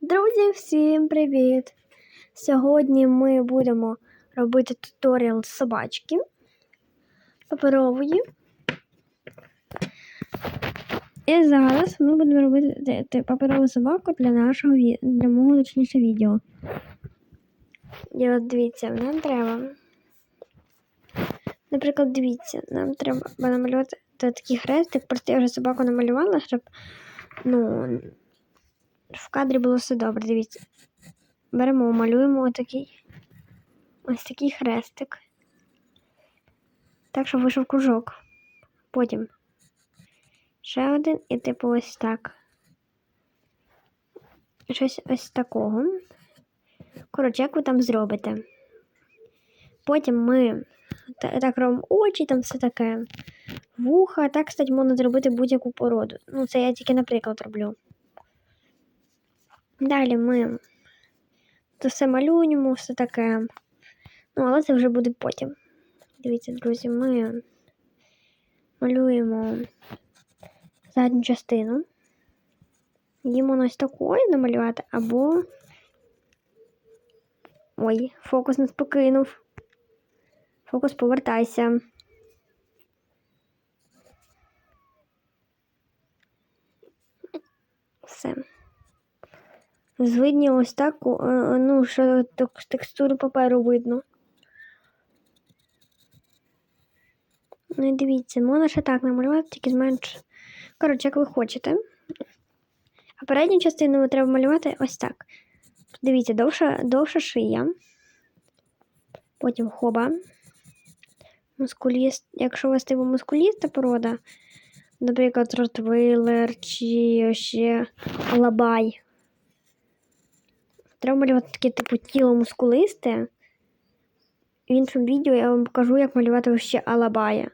Друзі, всім привіт! Сьогодні ми будемо робити туторіал собачки паперової. І зараз ми будемо робити те паперову собаку для нашого для мого точніше відео. І от дивіться, нам треба. Наприклад, дивіться, нам треба намалювати та такий хрестик, просто я вже собаку намалювала, щоб ну, в кадрі було все добре, дивіться. Беремо, малюємо отакий ось такий хрестик. Так, щоб вийшов кружок. Потім ще один і типу ось так. Щось ось такого. Коротше, як ви там зробите. Потім ми та- так робимо очі, там все таке. Вуха, так, кстати, можна зробити будь-яку породу. Ну, це я тільки, наприклад, роблю. Далі ми це все малюємо, все таке. Ну, але це вже буде потім. Дивіться, друзі, ми малюємо задню частину. Її можна ось такою намалювати, або. Ой, фокус не покинув. Фокус повертайся. Все. Звидні ось так, е, ну, що текстуру паперу видно. Ну і дивіться, можна ще так намалювати, тільки зменш. Коротше, як ви хочете. А передню частину треба малювати ось так. Дивіться, довша, довша шия. Потім хоба. Мускуліст. Якщо у вас типу мускуліста порода, наприклад, ротвейлер чи ще алабай. Треба малювати таке типу тіло мускулисте. В іншому відео я вам покажу, як малювати ще алабая.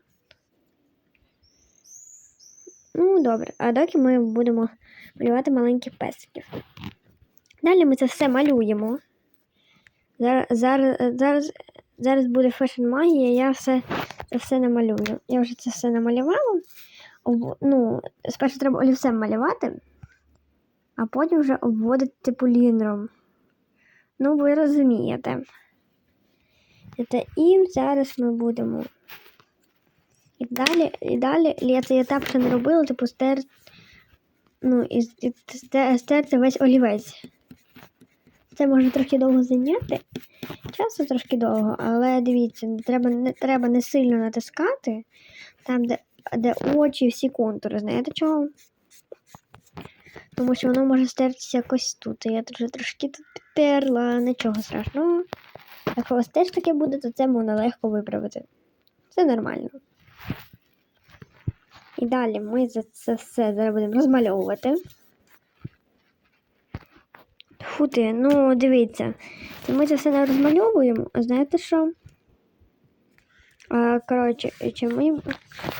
Ну, добре, а доки ми будемо малювати маленьких песиків. Далі ми це все малюємо. Зараз, зараз, зараз, зараз буде фешн магія, я все, це все намалюю. Я вже це все намалювала. Ну, спершу треба олівцем малювати, а потім вже обводити типу лінером. Ну, ви розумієте. Це і зараз ми будемо. І далі, і далі я цей етап ще не робила, типу стер. Ну, і, і сте- стерти весь олівець. Це може трохи довго зайняти. Часу трошки довго, але дивіться, треба, не треба не сильно натискати. Там, де, де очі, всі контури. Знаєте чого? Тому що воно може стертися якось тут. Я вже трошки тут підтерла, нічого страшного. Якщо у вас теж таке буде, то це можна легко виправити. Це нормально. І далі ми за це все зараз будемо розмальовувати. Фу ти, ну дивіться, то ми це все не розмальовуємо, а знаєте що? Коротше, чи ми...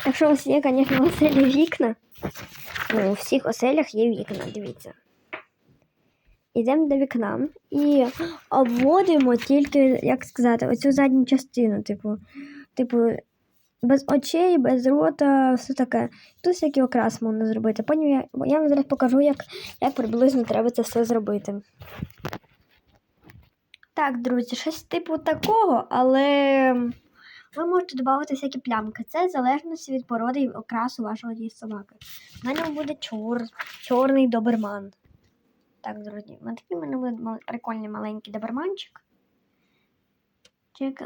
Якщо у вас є, звісно, оселі вікна, у всіх оселях є вікна, дивіться. Йдемо до вікна і обводимо тільки, як сказати, оцю задню частину, типу, типу, без очей, без рота, все таке. Тут всякий окрас можна зробити. Потім я, я вам зараз покажу, як, як приблизно треба це все зробити. Так, друзі, щось типу такого, але ви можете додати всякі плямки. Це в залежності від породи і окрасу вашого її собаки. У мене буде чор, чорний доберман. Так, друзі, ось такий в мене буде прикольний маленький доберманчик.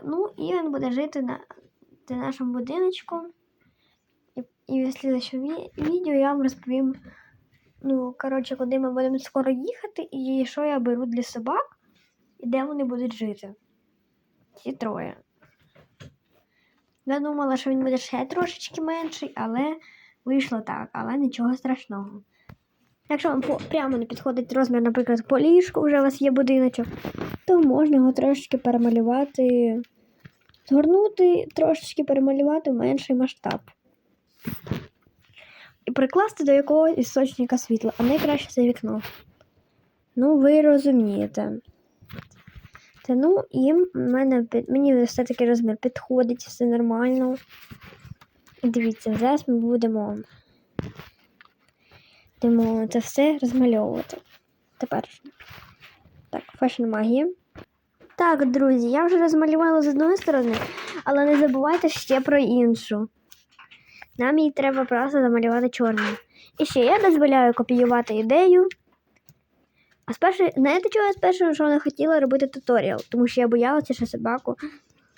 Ну, і він буде жити на, на нашому будиночку. І, і в слідчому ві- відео я вам розповім, ну, коротше, куди ми будемо скоро їхати, і що я беру для собак, і де вони будуть жити. Ці троє. Я думала, що він буде ще трошечки менший, але вийшло так, але нічого страшного. Якщо вам прямо не підходить розмір, наприклад, по ліжку, вже у вас є будиночок, то можна його трошечки перемалювати, згорнути, трошечки перемалювати в менший масштаб. І прикласти до якогось істочника світла, а найкраще за вікно. Ну, ви розумієте. Ну, і мене, мені все-таки розмір підходить, все нормально. Дивіться, зараз ми будемо, будемо це все розмальовувати. Тепер. Так, фешн магія. Так, друзі, я вже розмалювала з одної сторони, але не забувайте ще про іншу. Нам її треба просто замалювати чорним. І ще я дозволяю копіювати ідею. А спершу, знаєте, чого я спершу що не хотіла робити туторіал? Тому що я боялася, що собаку,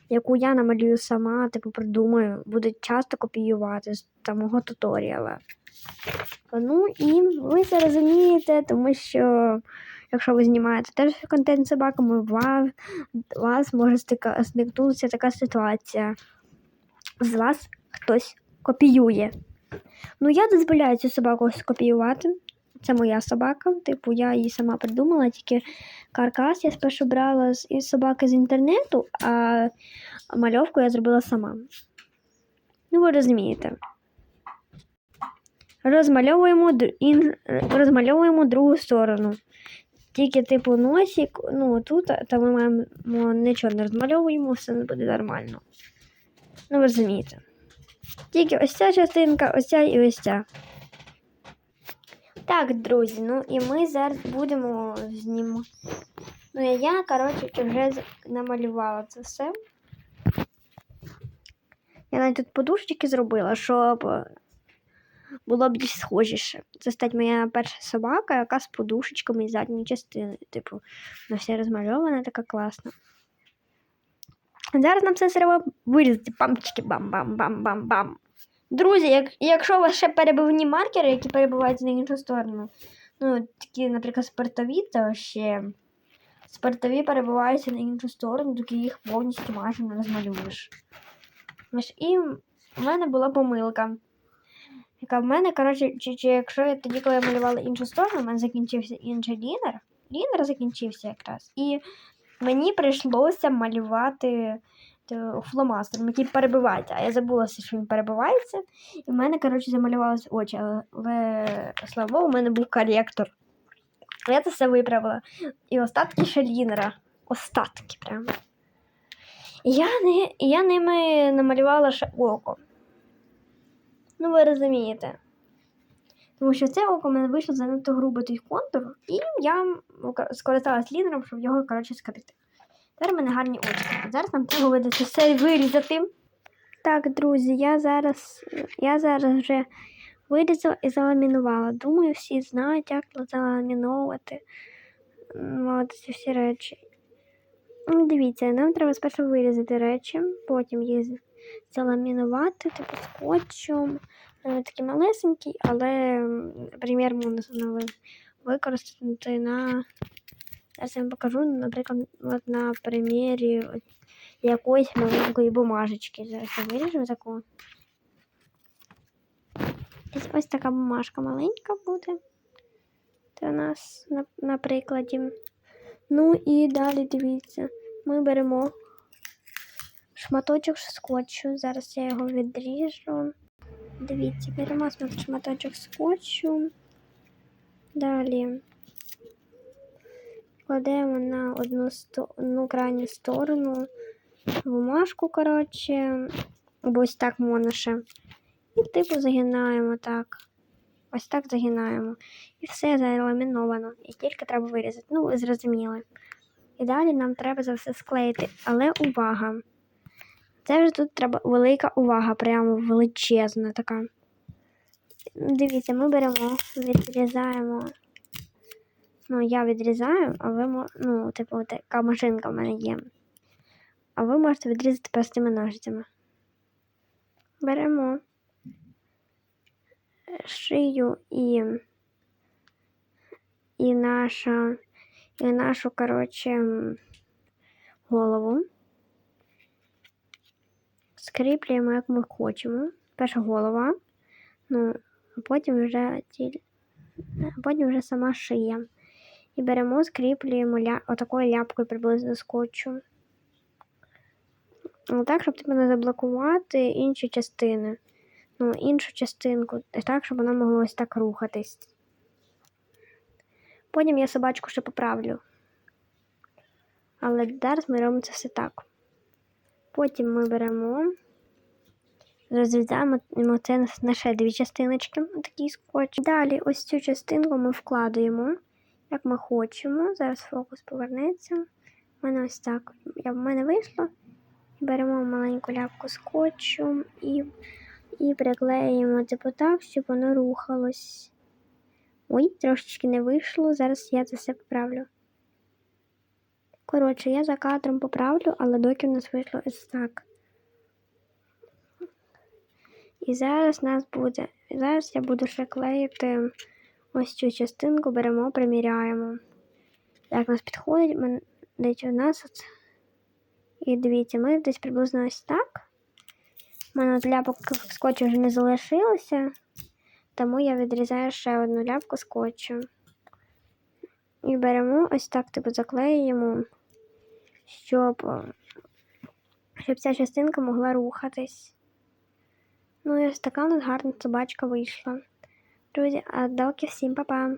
яку я намалюю сама, типу придумаю, буде часто копіювати з самого туторіала. Ну і ви це розумієте, тому що якщо ви знімаєте теж контент з собаками, вас, вас може стика, стикнутися така ситуація. З вас хтось копіює. Ну, я дозволяю цю собаку скопіювати. Це моя собака. Типу, я її сама придумала, тільки каркас я спершу брала з собаки з інтернету, а мальовку я зробила сама. Ну, ви розумієте. Розмальовуємо, розмальовуємо другу сторону. Тільки, типу, носик, ну тут та ми маємо нічого не розмальовуємо, все буде нормально. Ну, ви розумієте. Тільки ось ця частинка, ось ця і ось ця. Так, друзі, ну і ми зараз будемо знімати. Ну, я, коротше, вже намалювала це все. Я навіть тут подушечки зробила, щоб було б більш схожіше. Це стать моя перша собака, яка з подушечками і задньої частини. Типу, вона вся розмальована, така класна. Зараз нам все треба вирізати. Памчики, бам-бам-бам-бам-бам. Друзі, як, якщо у вас ще перебивні маркери, які перебувають на іншу сторону, ну, такі, наприклад, спиртові, то ще спиртові перебуваються на іншу сторону, доки їх повністю майже не розмалюєш. І в мене була помилка. Яка в мене, коротше, чи, чи якщо я тоді, коли я малювала іншу сторону, в мене закінчився інший лінер. Лінер закінчився якраз. І мені прийшлося малювати фломастером, який перебивається. А я забулася, що він перебивається. І в мене, коротше, замалювалися очі. Але, слава Богу, у мене був коректор. Я це все виправила. І остатки ще лінера. Остатки прямо. Я, не, я ними намалювала ще око. Ну, ви розумієте. Тому що це око в мене вийшло занадто грубо той контур, і я скористалась лінером, щоб його, коротше, скрити. Тепер в мене гарні очі. Зараз нам треба буде це все вирізати. Так, друзі, я зараз, я зараз вже вирізала і заламінувала. Думаю, всі знають, як заламіновувати ці всі речі. Ну, Дивіться, нам треба спершу вирізати речі, потім їх заламінувати, типу скотчем. Е, Такий малесенький, але примір можна використати на. Зараз я вам покажу, наприклад, от на примірі якоїсь маленької бумажечки. Зараз я виріжу таку. Ось, ось така бумажка маленька буде. Це у нас на, на прикладі. Ну і далі дивіться, ми беремо шматочок скотчу. Зараз я його відріжу. Дивіться, беремо шматочок скотчу. Далі кладемо на одну, сто... крайню сторону бумажку, коротше, або ось так можна. І типу загинаємо так. Ось так загинаємо. І все заламіновано. І тільки треба вирізати. Ну, ви зрозуміли. І далі нам треба це все склеїти. Але увага! Це вже тут треба велика увага, прямо величезна така. Дивіться, ми беремо, відрізаємо. Ну, я відрізаю, а ви мо- ну, типу, така машинка в мене є. А ви можете відрізати простими ножицями. Беремо шию і, і наша, і нашу, коротше, голову. Скріплюємо, як ми хочемо. Перша голова, ну, а потім вже потім вже сама шия. І беремо, скріплюємо ля, отакою ляпкою приблизно скотчу. Ну, так, щоб типу, не заблокувати інші частини. Ну, іншу частинку, так, щоб вона могла ось так рухатись. Потім я собачку ще поправлю. Але зараз ми робимо це все так. Потім ми беремо, розрізаємо це на- на ще дві частиночки, такий скотч. Далі ось цю частинку ми вкладаємо як ми хочемо. Зараз фокус повернеться. У мене ось так. Я, в мене вийшло. Беремо маленьку ляпку скотчу і, і приклеїмо типу так, щоб воно рухалось. Ой, трошечки не вийшло. Зараз я це все поправлю. Коротше, я за кадром поправлю, але доки в нас вийшло ось так. І зараз нас буде. Зараз я буду ще клеїти ось цю частинку, беремо, приміряємо. Як нас підходить, ми десь у нас от. І дивіться, ми десь приблизно ось так. У мене от ляпок скотчу вже не залишилося, тому я відрізаю ще одну ляпку скотчу. І беремо ось так, типу, заклеюємо, щоб, щоб ця частинка могла рухатись. Ну і ось така у нас гарна собачка вийшла. Друзі, а доки всім па-па!